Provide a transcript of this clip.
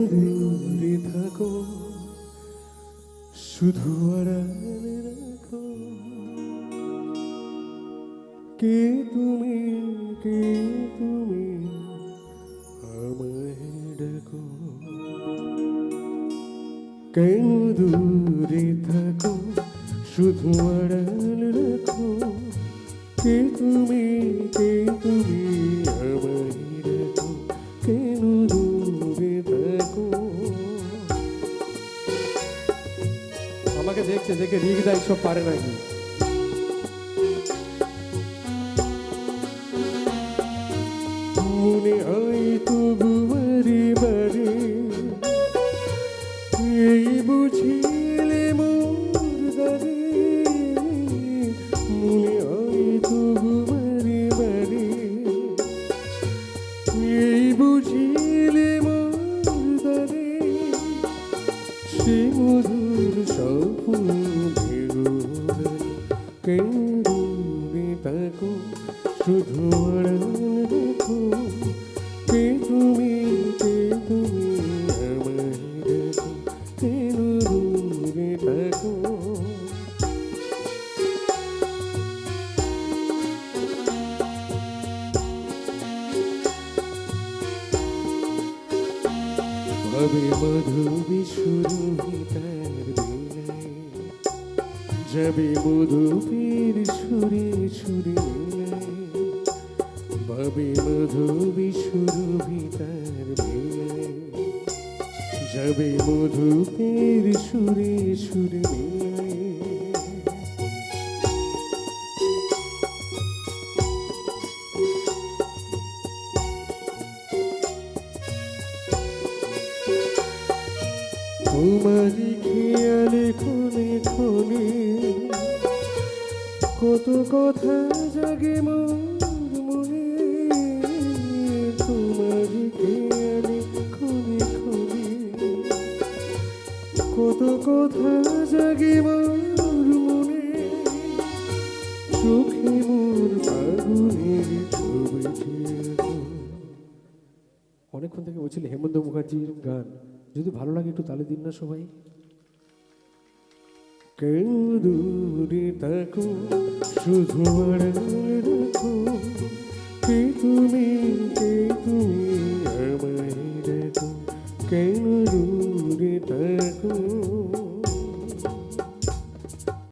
দূরে থাকো শুধু রাখো কে তুমি কে তুমি আমায় ডাকো? কেন দূরে থাকো, শুধু রাখো? কে তুমি আমাকে দেখছে, দেখে রিক দেয়, সব পারে নাকি মনে হয় তবু বারে বারে এই বুঝিলে মনে হয় তবু বারে বারে এই বুঝিলে মোর সে মধুর স্বপ্ন শুধু দেখো কে তুমি কে তুমি আমায় দেখো কেন দূরে থাকো ভাবে মধুবি সুরভিতার বেলায় যাবে মধুপীর সুরে সুরে মধু ভাবে মধুবি সুরভিতার বেলায় যাবে মধুপীর সুরে সুরে মেলায় তোমারই খেয়ালে ক্ষণে ক্ষণে কত কথা জাগে মোর মনে। তোমারই খেয়ালে ক্ষণে ক্ষণে কত কথা জাগে মোর মনে। চোখে মোর ফাগুনের ছবি অনেকক্ষণ থেকে বলছিল হেমন্ত মুখার্জির গান। যদি ভালো লাগে একটু তালে দিন না সবাই। শুধু তুমি তুমি আমায় দেখো কেন দূরে থাকো।